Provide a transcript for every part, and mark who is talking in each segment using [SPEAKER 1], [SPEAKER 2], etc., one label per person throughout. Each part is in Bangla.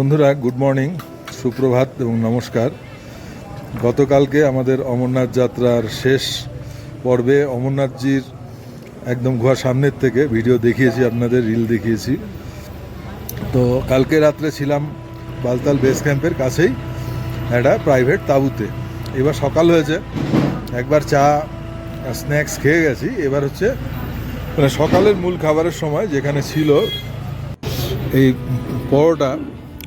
[SPEAKER 1] বন্ধুরা গুড মর্নিং সুপ্রভাত এবং নমস্কার গতকালকে আমাদের অমরনাথ যাত্রার শেষ পর্বে অমরনাথজির একদম গুহা সামনের থেকে ভিডিও দেখিয়েছি আপনাদের রিল দেখিয়েছি তো কালকে রাত্রে ছিলাম বালতাল বেস ক্যাম্পের কাছেই একটা প্রাইভেট তাঁবুতে এবার সকাল হয়েছে একবার চা স্ন্যাক্স খেয়ে গেছি এবার হচ্ছে মানে সকালের মূল খাবারের সময় যেখানে ছিল এই পরোটা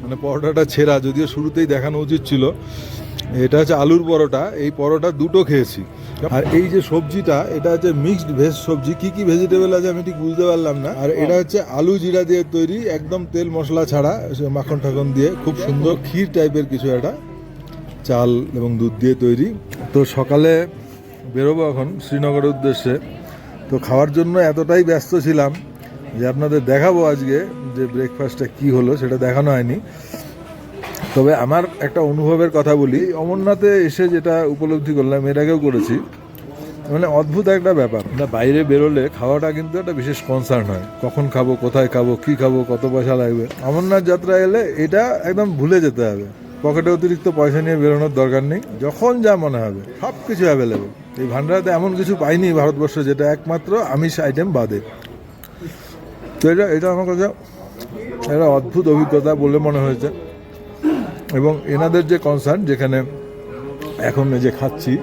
[SPEAKER 1] মানে পরোটাটা ছেঁড়া যদিও শুরুতেই দেখানো উচিত ছিল এটা হচ্ছে আলুর পরোটা এই পরোটা দুটো খেয়েছি আর এই যে সবজিটা এটা হচ্ছে মিক্সড ভেজ সবজি কি কি ভেজিটেবল আছে আমি ঠিক বুঝতে পারলাম না আর এটা হ্যাঁ। হচ্ছে আলু জিরা দিয়ে তৈরি একদম তেল মশলা ছাড়া মাখন ঠাকন দিয়ে খুব সুন্দর ক্ষীর টাইপের কিছু একটা চাল এবং দুধ দিয়ে তৈরি তো সকালে বেরোবো এখন শ্রীনগরের উদ্দেশ্যে তো খাওয়ার জন্য এতটাই ব্যস্ত ছিলাম যে আপনাদের দেখাবো আজকে যে ব্রেকফাস্টটা কি হলো সেটা দেখানো হয়নি তবে আমার একটা অনুভবের কথা বলি অমরনাথে এসে যেটা উপলব্ধি করলাম এর আগেও করেছি মানে অদ্ভুত একটা ব্যাপার না বাইরে বেরোলে খাওয়াটা কিন্তু একটা বিশেষ কনসার্ন হয় কখন খাবো কোথায় খাবো কি খাবো কত পয়সা লাগবে অমরনাথ যাত্রা এলে এটা একদম ভুলে যেতে হবে পকেটে অতিরিক্ত পয়সা নিয়ে বেরোনোর দরকার নেই যখন যা মনে হবে সব কিছু অ্যাভেলেবেল এই ভান্ডারাতে এমন কিছু পাইনি ভারতবর্ষ যেটা একমাত্র আমিষ আইটেম বাদে তো এটা এটা আমার কাছে একটা অদ্ভুত অভিজ্ঞতা বলে মনে হয়েছে এবং এনাদের যে কনসার্ট যেখানে এখন যে খাচ্ছি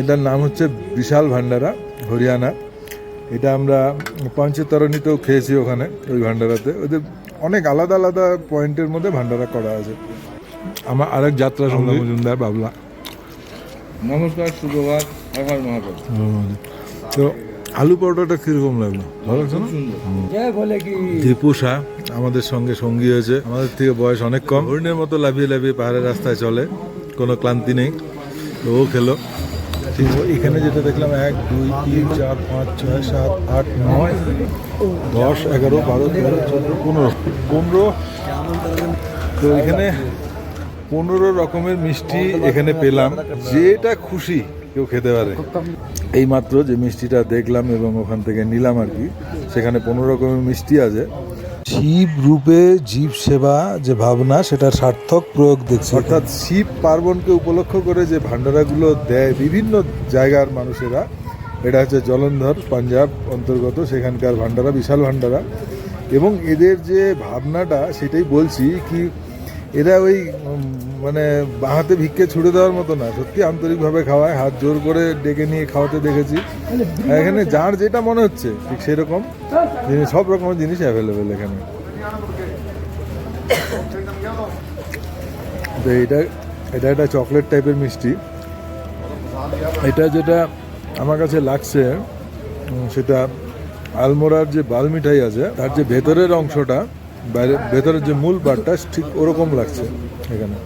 [SPEAKER 1] এটার নাম হচ্ছে বিশাল ভান্ডারা হরিয়ানা এটা আমরা পঞ্চতরণীতেও খেয়েছি ওখানে ওই ভান্ডারাতে ওদের অনেক আলাদা আলাদা পয়েন্টের মধ্যে ভান্ডারা করা আছে আমার আরেক যাত্রা সঙ্গে মজুমদার বাবলা
[SPEAKER 2] নমস্কার সুপ্রভাত
[SPEAKER 1] তো আলু পরোটাটা কিরকম লাগলো ভালো লাগছে না হ্যাঁ, আমাদের সঙ্গে সঙ্গী হয়েছে আমাদের থেকে বয়স অনেক কম হরিণের মতো লাভিয়ে লাভিয়ে পাহাড়ের রাস্তায় চলে কোনো ক্লান্তি নেই তো ও খেলো এখানে যেটা দেখলাম এক দুই তিন চার পাঁচ ছয় সাত আট নয় দশ এগারো বারো তেরো চোদ্দো পনেরো পনেরো তো এখানে পনেরো রকমের মিষ্টি এখানে পেলাম যেটা খুশি কেউ খেতে পারে এই মাত্র যে মিষ্টিটা দেখলাম এবং ওখান থেকে নিলাম আর কি সেখানে পনেরো রকমের মিষ্টি আছে শিব রূপে জীব সেবা যে ভাবনা সেটা সার্থক প্রয়োগ দেখছে অর্থাৎ শিব পার্বণকে উপলক্ষ করে যে ভাণ্ডারাগুলো দেয় বিভিন্ন জায়গার মানুষেরা এটা হচ্ছে জলন্ধর পাঞ্জাব অন্তর্গত সেখানকার ভাণ্ডারা বিশাল ভাণ্ডারা এবং এদের যে ভাবনাটা সেটাই বলছি কি এরা ওই মানে বাহাতে ভিক্ষে ছুড়ে দেওয়ার মতো না সত্যি আন্তরিকভাবে খাওয়ায় হাত জোর করে ডেকে নিয়ে খাওয়াতে দেখেছি এখানে যার যেটা মনে হচ্ছে ঠিক সেরকম জিনিস সব রকমের জিনিস অ্যাভেলেবেল এখানে তো এটা এটা একটা চকলেট টাইপের মিষ্টি এটা যেটা আমার কাছে লাগছে সেটা আলমোড়ার যে বাল মিঠাই আছে তার যে ভেতরের অংশটা বাইরে ভেতরের যে মূল বারটা ঠিক ওরকম লাগছে এখানে